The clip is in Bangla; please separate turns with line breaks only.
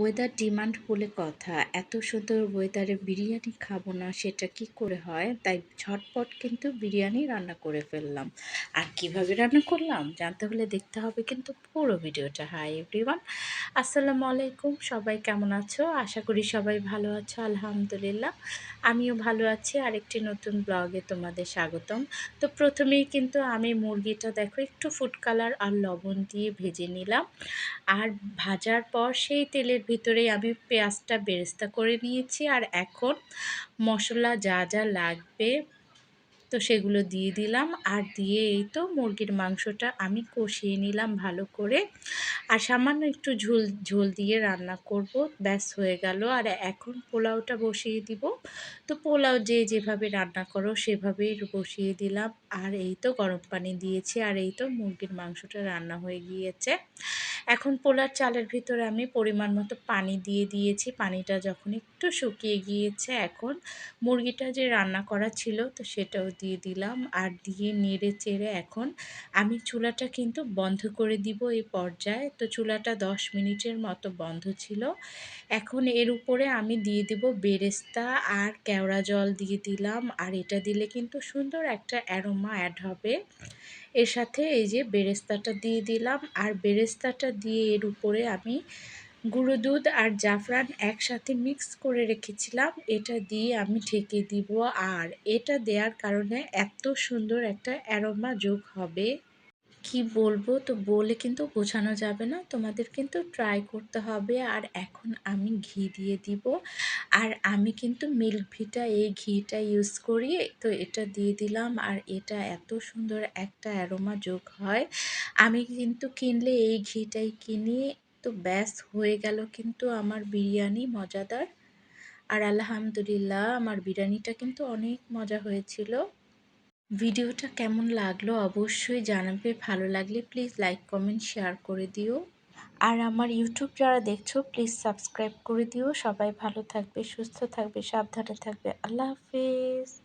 ওয়েদার ডিমান্ড বলে কথা। এত সুন্দর ওয়েদারে বিরিয়ানি খাব না, সেটা কি করে হয়? তাই ঝটপট কিন্তু বিরিয়ানি রান্না করে ফেললাম। আর কীভাবে রান্না করলাম? জানতে হলে দেখতে হবে কিন্তু পুরো ভিডিওটা। হাই এভরিওয়ান আসসালামু আলাইকুম। সবাই কেমন আছো? আশা করি সবাই ভালো আছো, আলহামদুলিল্লাহ। আমিও ভালো আছি। আরেকটি নতুন ব্লগে তোমাদের স্বাগতম। তো প্রথমেই কিন্তু আমি মুরগিটা দেখো, একটু ফুড কালার আর লবণ দিয়ে ভেজে নিলাম। আর ভাজার পর সেই তেলের ভিতরেই আমি পেঁয়াজটা বেরেস্তা করে নিয়েছি আর এখন মশলা যা যা লাগবে তো সেগুলো দিয়ে দিলাম। আর দিয়ে এই তো মুরগির মাংসটা আমি কষিয়ে নিলাম ভালো করে। আর সামান্য একটু ঝোল ঝোল দিয়ে রান্না করব। ব্যাস হয়ে গেল। আর এখন পোলাওটা বসিয়ে দিব। তো পোলাও যে যেভাবে রান্না করো সেভাবেই বসিয়ে দিলাম। আর এই তো গরম পানি দিয়েছি। আর এই তো মুরগির মাংসটা রান্না হয়ে গিয়েছে। এখন পোলার চালের ভিতরে আমি পরিমাণ মতো পানি দিয়ে দিয়েছি। পানিটা যখন একটু শুকিয়ে গিয়েছে, এখন মুরগিটা যে রান্না করা ছিল, তো সেটাও দিয়ে দিলাম আর দিয়ে নেড়ে চেড়ে এখন আমি চুলাটা কিন্তু বন্ধ করে দিব এই পর্যায়ে। তো চুলাটা দশ মিনিটের মতো বন্ধ ছিল। এখন এর উপরে আমি দিয়ে দিব বেরেস্তা আর কেওড়া জল দিয়ে দিলাম। আর এটা দিলে কিন্তু সুন্দর একটা অ্যারোমা অ্যাড হবে। এর সাথে এই যে বেরেস্তাটা দিয়ে দিলাম। আর বেরেস্তাটা দিয়ে এর উপরে আমি গুঁড়ো দুধ আর জাফরান একসাথে মিক্স করে রেখেছিলাম, এটা দিয়ে আমি ঢেকে দিব। আর এটা দেওয়ার কারণে এত সুন্দর একটা অ্যারোমা যোগ হবে। কি বলব, তো বলে কিন্তু বোঝানো যাবে না, তোমাদের কিন্তু ট্রাই করতে হবে। আর এখন আমি ঘি দিয়ে দিব। আর আমি কিন্তু মিল্ক ভিটা, এই ঘিটা ইউজ করি, তো এটা দিয়ে দিলাম। আর এটা এত সুন্দর একটা অ্যারোমা যোগ হয়। আমি কিন্তু কিনলে এই ঘিটাই কিনি। তো ব্যাস হয়ে গেল কিন্তু আমার বিরিয়ানি মজাদার। আর আলহামদুলিল্লাহ আমার বিরিয়ানিটা কিন্তু অনেক মজা হয়েছিল। ভিডিওটা কেমন লাগল অবশ্যই জানাবে। ভালো লাগলে প্লিজ লাইক কমেন্ট শেয়ার করে দিও। আর আমার ইউটিউব যারা দেখছ প্লিজ সাবস্ক্রাইব করে দিও। সবাই ভালো থাকবে, সুস্থ থাকবে, সাবধানে থাকবে। আল্লাহ হাফিজ।